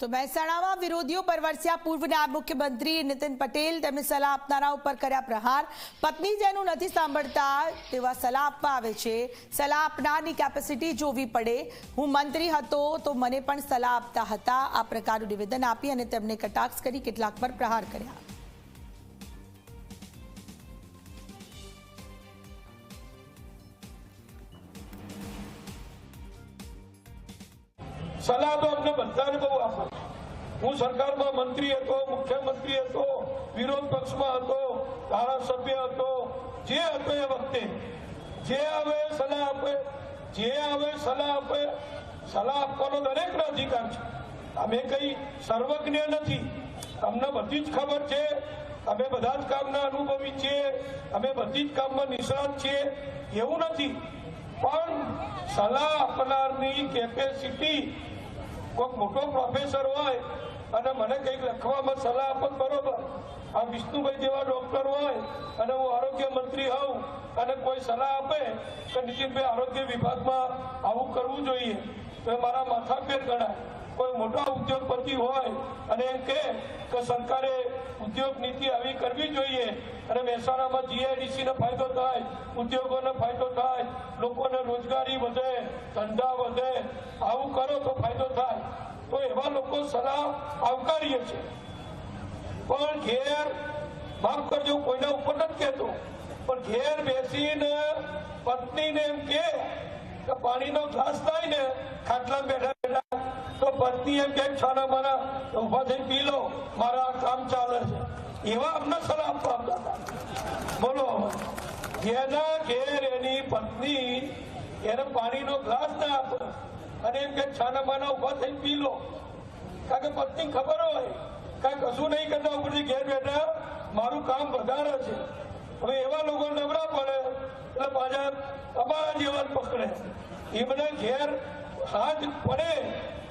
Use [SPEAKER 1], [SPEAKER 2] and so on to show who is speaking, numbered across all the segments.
[SPEAKER 1] તો મહેસાણામાં વિરોધીઓ પર વરસ્યા પૂર્વ નાયબ મુખ્યમંત્રી નીતિન પટેલ તેમને સલાહ આપનારા ઉપર કર્યા પ્રહાર. પત્ની જેનું નથી સાંભળતા તેવા સલાહ આપવા આવે છે. સલાહ આપનારની કેપેસિટી જોવી પડે. હું મંત્રી હતો તો મને પણ સલાહ આપતા હતા. આ પ્રકારનું નિવેદન આપી અને તેમને કટાક્ષ કરી કેટલાક પર પ્રહાર કર્યા.
[SPEAKER 2] સલાહ તો અમને બધાને બહુ આપો હું સરકારમાં મંત્રી હતો, મુખ્યમંત્રી હતો, વિરોધ પક્ષમાં હતો, ધારાસભ્ય હતો, જે હતો એ વખતે, જે આવે સલાહ આપે, જે આવે સલાહ આપે, સલાહ આપવાનો દરેકનો અધિકાર છે. અમે કઈ સર્વજ્ઞ નથી. તમને બધી જ ખબર છે. અમે બધા જ કામના અનુભવી છીએ. અમે બધી જ કામમાં નિષ્ણાત છીએ. એવું નથી. પણ સલાહ આપનારની કેપેસિટી કોઈક મોટો પ્રોફેસર હોય અને મને કંઈક લખવામાં સલાહ આપો બરોબર. આ વિષ્ણુભાઈ જેવા ડોક્ટર હોય અને હું આરોગ્ય મંત્રી હોઉં અને કોઈ સલાહ આપે કે નીતિનભાઈ આરોગ્ય વિભાગમાં આવું કરવું જોઈએ, તો એ મારા માથાપેર ગણાય. કોઈ મોટા ઉદ્યોગપતિ હોય અને એમ કે સરકારે ઉદ્યોગ નીતિ આવી કરવી જોઈએ અને મહેસાણામાં જીઆઈડીસીનો ફાયદો થાય, ઉદ્યોગોને ફાયદો થાય, લોકોને રોજગારી વધે, ધંધા વધે, આવું કરો તો ફાયદો થાય તો એવા લોકો સલાહ આવકારીએ છે પણ ઘેર માફ કરજો, કોઈના ઉપર નથી કહેતો. પણ ઘેર બેસીને પત્નીને એમ કે પાણીનો ગ્લાસ થાય ને, ખાટલા બેઠા બેઠા, તો પત્ની એમ કે છાના મારા ઊભા થઈ પી લો. મારા કામ ચાલે છે. એવા અમને સલાહ આપવા આવતા બોલો જેના ઘેર એની પત્ની એને પાણીનો ગ્લાસ ના આપે અને એમ કે છાના માના ઊભા થઈ પી લો. કારણ કે પત્ની ખબર હોય કાંઈ કશું નહીં કરતા ઉપરથી ઘેર બેઠા, મારું કામ વધારે છે. હવે એવા લોકો નબળા પડે, એટલે પાછા અમારા જીવન પકડે. એમને ઘેર હાથ પડે,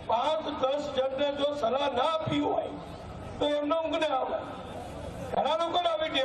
[SPEAKER 2] પાંચ, દસ જણને જો સલાહ ના આપી હોય, તો એમનો ઊંઘ ના આવે. ઘણા લોકોને આવી